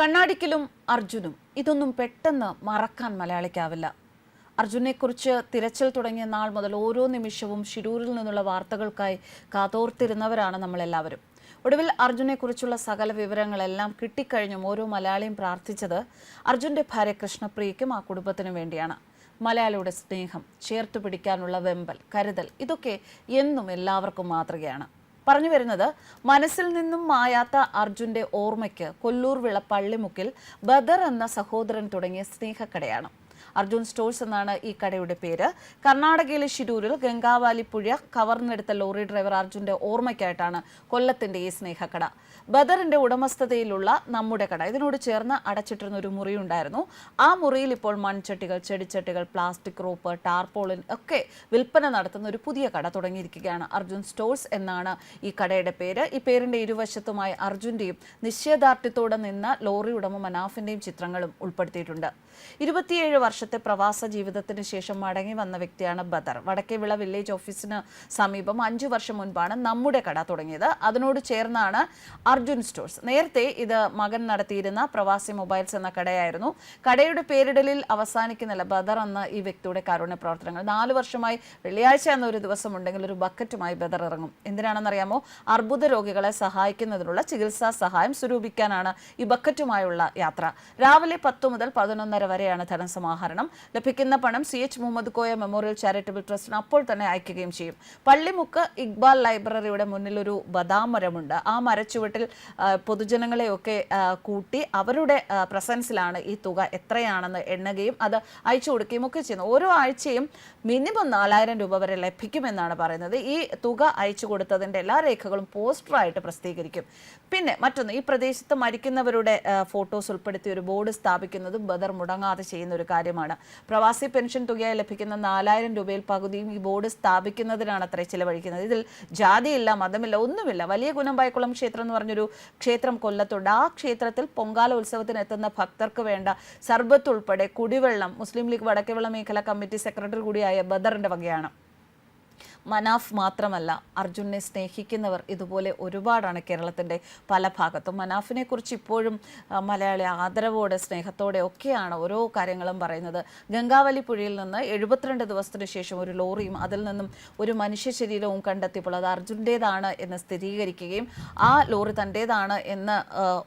കണ്ണാടിക്കലും അർജുനും ഇതൊന്നും പെട്ടെന്ന് മറക്കാൻ മലയാളിക്കാവില്ല. അർജുനെക്കുറിച്ച് തിരച്ചിൽ തുടങ്ങിയ നാൾ മുതൽ ഓരോ നിമിഷവും ഷിരൂരിൽ നിന്നുള്ള വാർത്തകൾക്കായി കാതോർത്തിരുന്നവരാണ് നമ്മളെല്ലാവരും. ഒടുവിൽ അർജുനെക്കുറിച്ചുള്ള സകല വിവരങ്ങളെല്ലാം കിട്ടിക്കഴിഞ്ഞും ഓരോ മലയാളിയും പ്രാർത്ഥിച്ചത് അർജുന്റെ ഭാര്യ കൃഷ്ണപ്രിയയ്ക്കും ആ കുടുംബത്തിനും വേണ്ടിയാണ്. മലയാളിയുടെ സ്നേഹം ചേർത്തു പിടിക്കാനുള്ള വെമ്പൽ കരുതൽ ഇതൊക്കെ എന്നും എല്ലാവർക്കും മാതൃകയാണ്. പറഞ്ഞു വരുന്നത് മനസ്സിൽ നിന്നും മായാത്ത അർജുന്റെ ഓർമ്മയ്ക്ക് കൊല്ലൂർ വിള പള്ളിമുക്കിൽ ബദർ എന്ന സഹോദരൻ തുടങ്ങിയ സ്നേഹക്കടയാണ്. അർജുൻ സ്റ്റോഴ്സ് എന്നാണ് ഈ കടയുടെ പേര്. കർണാടകയിലെ ഷിരൂരിൽ ഗംഗാവാലി പുഴ കവർന്നെടുത്ത ലോറി ഡ്രൈവർ അർജുന്റെ ഓർമ്മയ്ക്കായിട്ടാണ് കൊല്ലത്തിന്റെ ഈ സ്നേഹക്കട. ബദറിന്റെ ഉടമസ്ഥതയിലുള്ള നമ്മുടെ കട. ഇതിനോട് ചേർന്ന് അടച്ചിട്ടിരുന്ന ഒരു മുറി ഉണ്ടായിരുന്നു ആ മുറിയിൽ ഇപ്പോൾ മൺചട്ടികൾ ചെടിച്ചട്ടികൾ പ്ലാസ്റ്റിക് റോപ്പ് ടാർപോളിൻ ഒക്കെ വിൽപ്പന നടത്തുന്ന ഒരു പുതിയ കട തുടങ്ങിയിരിക്കുകയാണ് അർജുൻ സ്റ്റോഴ്സ് എന്നാണ് ഈ കടയുടെ പേര്. ഈ പേരിന്റെ ഇരുവശത്തുമായി അർജുന്റെയും നിശ്ചയദാർഢ്യത്തോടെ നിന്ന ലോറി ഉടമ മനാഫിന്റെയും ചിത്രങ്ങളും ഉൾപ്പെടുത്തിയിട്ടുണ്ട്. ഇരുപത്തിയേഴ് വർഷത്തെ പ്രവാസ ജീവിതത്തിന് ശേഷം മടങ്ങി വന്ന വ്യക്തിയാണ് ബദർ. വടക്കേവിള വില്ലേജ് ഓഫീസിന് സമീപം അഞ്ചു വർഷം മുൻപാണ് നമ്മുടെ കട തുടങ്ങിയത്. അതിനോട് ചേർന്നാണ് അർജുൻ സ്റ്റോഴ്സ്. നേരത്തെ ഇത് മകൻ നടത്തിയിരുന്ന പ്രവാസി മൊബൈൽസ് എന്ന കടയായിരുന്നു. കടയുടെ പേരിടലിൽ അവസാനിക്കുന്നില്ല. ബദർ എന്ന ഈ വ്യക്തിയുടെ കാരുണ്യ പ്രവർത്തനങ്ങൾ. നാല് വർഷമായി വെള്ളിയാഴ്ച എന്ന ഒരു ദിവസം ഉണ്ടെങ്കിൽ ഒരു ബക്കറ്റുമായി ബദർ ഇറങ്ങും. എന്തിനാണെന്നറിയാമോ? അർബുദ രോഗികളെ സഹായിക്കുന്നതിനുള്ള ചികിത്സാ സഹായം സ്വരൂപിക്കാനാണ് ഈ ബക്കറ്റുമായുള്ള യാത്ര. രാവിലെ പത്തു മുതൽ പതിനൊന്നര വരെയാണ് ധനസമാഹരണം. ലഭിക്കുന്ന പണം C H Muhammad Koya memorial charitable ട്രസ്റ്റിന് അപ്പോൾ തന്നെ അയക്കുകയും ചെയ്യും. പള്ളിമുക്ക് ഇക്ബാൽ ലൈബ്രറിയുടെ മുന്നിൽ ഒരു ബദാം മരമുണ്ട് ആ മരച്ചുവട്ടിൽ പൊതുജനങ്ങളെയൊക്കെ കൂട്ടി അവരുടെ പ്രസൻസിലാണ് ഈ തുക എത്രയാണെന്ന് എണ്ണുകയും അത് അയച്ചു കൊടുക്കുകയും ഒക്കെ ചെയ്യുന്നു. ഓരോ ആഴ്ചയും മിനിമം നാലായിരം രൂപ വരെ ലഭിക്കുമെന്നാണ് പറയുന്നത്. ഈ തുക അയച്ചു കൊടുത്തതിന്റെ എല്ലാ രേഖകളും പോസ്റ്ററായിട്ട് പ്രസിദ്ധീകരിക്കും. പിന്നെ മറ്റൊന്ന് ഈ പ്രദേശത്ത് മരിക്കുന്നവരുടെ ഫോട്ടോസ് ഉൾപ്പെടുത്തി ഒരു ബോർഡ് സ്ഥാപിക്കുന്നതും ബദർ മുടങ്ങാതെ ചെയ്യുന്ന ഒരു കാര്യമാണ് പ്രവാസി പെൻഷൻ തുകയായി ലഭിക്കുന്ന നാലായിരം രൂപയിൽ പകുതിയും ഈ ബോർഡ് സ്ഥാപിക്കുന്നതിനാണ് അത്ര ചിലവഴിക്കുന്നത്. ഇതിൽ ജാതിയില്ല മതമില്ല ഒന്നുമില്ല. വലിയ ഗുണമ്പായക്കുളം ക്ഷേത്രം എന്ന് പറഞ്ഞൊരു ക്ഷേത്രം കൊല്ലത്തുണ്ട്. ആ ക്ഷേത്രത്തിൽ പൊങ്കാല ഉത്സവത്തിന് എത്തുന്ന ഭക്തർക്ക് വേണ്ട സർബത്തുൾപ്പെടെ കുടിവെള്ളം മുസ്ലിം ലീഗ് വടക്കേവിള മേഖല കമ്മിറ്റി സെക്രട്ടറി കൂടിയായ ബദറിന്റെ വകയാണ്. മനാഫ് മാത്രമല്ല അർജുനെ സ്നേഹിക്കുന്നവർ ഇതുപോലെ ഒരുപാടാണ് കേരളത്തിന്റെ പല ഭാഗത്തും. മനാഫിനെ കുറിച്ച് ഇപ്പോഴും മലയാളി ആദരവോടെ സ്നേഹത്തോടെ ഒക്കെയാണ് ഓരോ കാര്യങ്ങളും പറയുന്നത്. ഗംഗാവലി പുഴയിൽ നിന്ന് എഴുപത്തിരണ്ട് ദിവസത്തിന് ശേഷം ഒരു ലോറിയും അതിൽ നിന്നും ഒരു മനുഷ്യ ശരീരവും കണ്ടെത്തിയപ്പോൾ അത് അർജുന്റേതാണ് എന്ന് സ്ഥിരീകരിക്കുകയും ആ ലോറി തന്റേതാണ് എന്ന്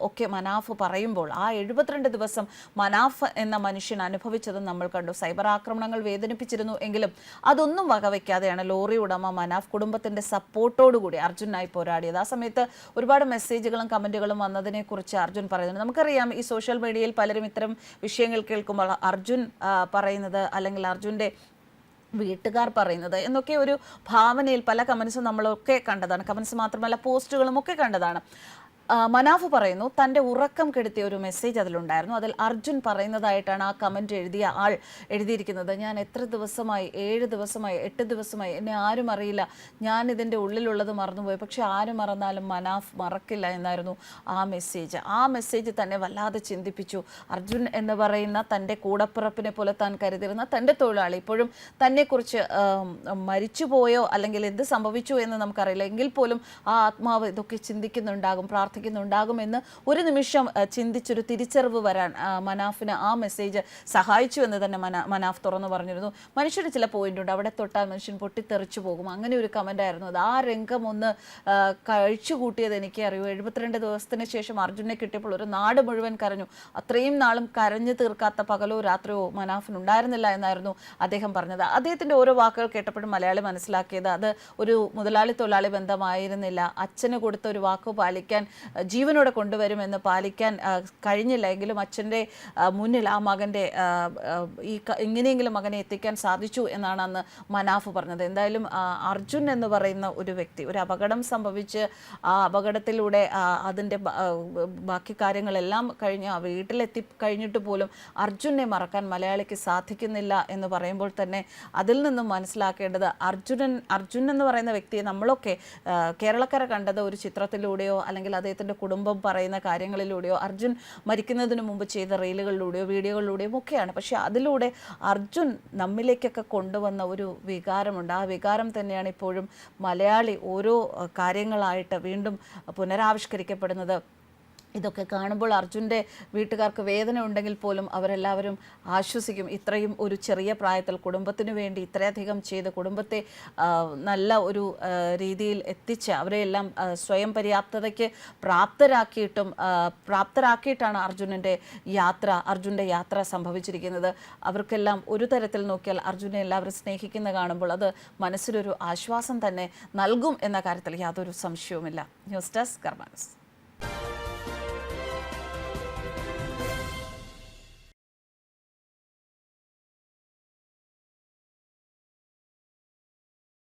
ഒക്കെ മനാഫ് പറയുമ്പോൾ ആ എഴുപത്തിരണ്ട് ദിവസം മനാഫ് എന്ന മനുഷ്യൻ അനുഭവിച്ചത് നമ്മൾ കണ്ടു. സൈബർ ആക്രമണങ്ങൾ വേദനിപ്പിച്ചിരുന്നു എങ്കിലും അതൊന്നും വകവയ്ക്കാതെയാണ് ലോറി മനാഫ് കുടുംബത്തിന്റെ സപ്പോർട്ടോടുകൂടി അർജുനായി പോരാടിയത്. ആ സമയത്ത് ഒരുപാട് മെസ്സേജുകളും കമന്റുകളും വന്നതിനെ കുറിച്ച് അർജുൻ പറയുന്നുണ്ട് നമുക്കറിയാം ഈ സോഷ്യൽ മീഡിയയിൽ പലരും ഇത്തരം വിഷയങ്ങൾ കേൾക്കുമ്പോൾ അർജുൻ പറയുന്നത് അല്ലെങ്കിൽ അർജുന്റെ വീട്ടുകാർ പറയുന്നത് എന്നൊക്കെ ഒരു ഭാവനയിൽ പല കമൻസും നമ്മളൊക്കെ കണ്ടതാണ്. കമൻസ് മാത്രമല്ല പോസ്റ്റുകളും ഒക്കെ കണ്ടതാണ്. മനാഫ് പറയുന്നു തന്റെ ഉറക്കം കെടുത്തിയ ഒരു മെസ്സേജ് അതിലുണ്ടായിരുന്നു. അതിൽ അർജുൻ പറയുന്നതായിട്ടാണ് ആ കമന്റ് എഴുതിയ ആൾ എഴുതിയിരിക്കുന്നത്. ഞാൻ എത്ര ദിവസമായി ഏഴ് ദിവസമായി എട്ട് ദിവസമായി എന്നെ ആരും അറിയില്ല. ഞാൻ ഇതിന്റെ ഉള്ളിലുള്ളത് മറന്നുപോയി. പക്ഷേ ആര് മറന്നാലും മനാഫ് മറക്കില്ല എന്നായിരുന്നു ആ മെസ്സേജ് ആ മെസ്സേജ് തന്നെ വല്ലാതെ ചിന്തിപ്പിച്ചു. അർജുൻ എന്ന് പറയുന്ന തന്റെ കൂടപ്പിറപ്പിനെ പോലെ താൻ കരുതിരുന്ന തന്റെ തൊഴിലാളി. ഇപ്പോഴും തന്നെക്കുറിച്ച് മരിച്ചു മരിച്ചുപോയോ അല്ലെങ്കിൽ എന്ത് സംഭവിച്ചു എന്ന് നമുക്കറിയില്ല. എങ്കിൽ പോലും ആ ആത്മാവ് ഇതൊക്കെ ചിന്തിക്കുന്നുണ്ടാകും. പ്രാർത്ഥിക്കുന്നുണ്ടാകുമെന്ന് ഒരു നിമിഷം ചിന്തിച്ചൊരു തിരിച്ചറിവ് വരാൻ മനാഫിന് ആ മെസ്സേജ് സഹായിച്ചു എന്ന് തന്നെ മന മനാഫ് തുറന്നു പറഞ്ഞിരുന്നു. മനുഷ്യന് ചില പോയിന്റ് ഉണ്ട്. അവിടെ തൊട്ടാൽ മനുഷ്യൻ പൊട്ടിത്തെറിച്ചു പോകും. അങ്ങനെ ഒരു കമന്റ് ആയിരുന്നു അത്. ആ രംഗം ഒന്ന് കഴിച്ചു കൂട്ടിയത് എനിക്ക് അറിയൂ. എഴുപത്തിരണ്ട് ദിവസത്തിന് ശേഷം അർജുനെ കിട്ടിയപ്പോൾ ഒരു നാട് മുഴുവൻ കരഞ്ഞു. അത്രയും നാളും കരഞ്ഞു തീർക്കാത്ത പകലോ രാത്രിയോ മനാഫിന് ഉണ്ടായിരുന്നില്ല എന്നായിരുന്നു അദ്ദേഹം പറഞ്ഞത്. അദ്ദേഹത്തിന്റെ ഓരോ വാക്കുകൾ കേട്ടപ്പോഴും മലയാളി മനസ്സിലാക്കിയത് അത് ഒരു മുതലാളി തൊഴിലാളി ബന്ധമായിരുന്നില്ല. അച്ഛന് കൊടുത്ത ഒരു വാക്ക് പാലിക്കാൻ ജീവനോടെ കൊണ്ടുവരുമെന്ന് പാലിക്കാൻ കഴിഞ്ഞില്ല. എങ്കിലും അച്ഛന്റെ മുന്നിൽ ആ മകന്റെ ഈ എങ്ങനെയെങ്കിലും മകനെ എത്തിക്കാൻ സാധിച്ചു എന്നാണ് അന്ന് മനാഫ് പറഞ്ഞത്. എന്തായാലും അർജുൻ എന്ന് പറയുന്ന ഒരു വ്യക്തി ഒരു അപകടം സംഭവിച്ച് ആ അപകടത്തിലൂടെ അതിന്റെ ബാക്കി കാര്യങ്ങളെല്ലാം കഴിഞ്ഞ് ആ വീട്ടിലെത്തി കഴിഞ്ഞിട്ട് പോലും അർജുനെ മറക്കാൻ മലയാളിക്ക് സാധിക്കുന്നില്ല എന്ന് പറയുമ്പോൾ തന്നെ അതിൽ നിന്നും മനസ്സിലാക്കേണ്ടത് അർജുനൻ അർജുൻ എന്ന് പറയുന്ന വ്യക്തിയെ നമ്മളൊക്കെ കേരളക്കര കണ്ടത് ഒരു ചിത്രത്തിലൂടെയോ അല്ലെങ്കിൽ അദ്ദേഹത്തിന്റെ കുടുംബം പറയുന്ന കാര്യങ്ങളിലൂടെയോ അർജുൻ മരിക്കുന്നതിന് മുമ്പ് ചെയ്ത റീലുകളിലൂടെയോ വീഡിയോകളിലൂടെയോ ഒക്കെയാണ്. പക്ഷേ അതിലൂടെ അർജുൻ നമ്മിലേക്കൊക്കെ കൊണ്ടുവന്ന ഒരു വികാരമുണ്ട്. ആ വികാരം തന്നെയാണ് ഇപ്പോഴും മലയാളി ഓരോ കാര്യങ്ങളായിട്ട് വീണ്ടും പുനരാവിഷ്കരിക്കപ്പെടുന്നത്. ഇതൊക്കെ കാണുമ്പോൾ അർജുന്റെ വീട്ടുകാർക്ക് വേദന ഉണ്ടെങ്കിൽ പോലും അവരെല്ലാവരും ആശ്വസിക്കും. ഇത്രയും ഒരു ചെറിയ പ്രായത്തിൽ കുടുംബത്തിന് വേണ്ടി ഇത്രയധികം ചെയ്ത് കുടുംബത്തെ നല്ല ഒരു രീതിയിൽ എത്തിച്ച് അവരെയെല്ലാം സ്വയം പര്യാപ്തതയ്ക്ക് പ്രാപ്തരാക്കിയിട്ടും പ്രാപ്തരാക്കിയിട്ടാണ് അർജുനന്റെ യാത്ര അർജുന്റെ യാത്ര സംഭവിച്ചിരിക്കുന്നത്. അവർക്കെല്ലാം ഒരു തരത്തിൽ നോക്കിയാൽ അർജുനെ എല്ലാവരും സ്നേഹിക്കുന്ന കാണുമ്പോൾ അത് മനസ്സിലൊരു ആശ്വാസം തന്നെ നൽകും എന്ന കാര്യത്തിൽ യാതൊരു സംശയവുമില്ല. News desk കർമാനസ്.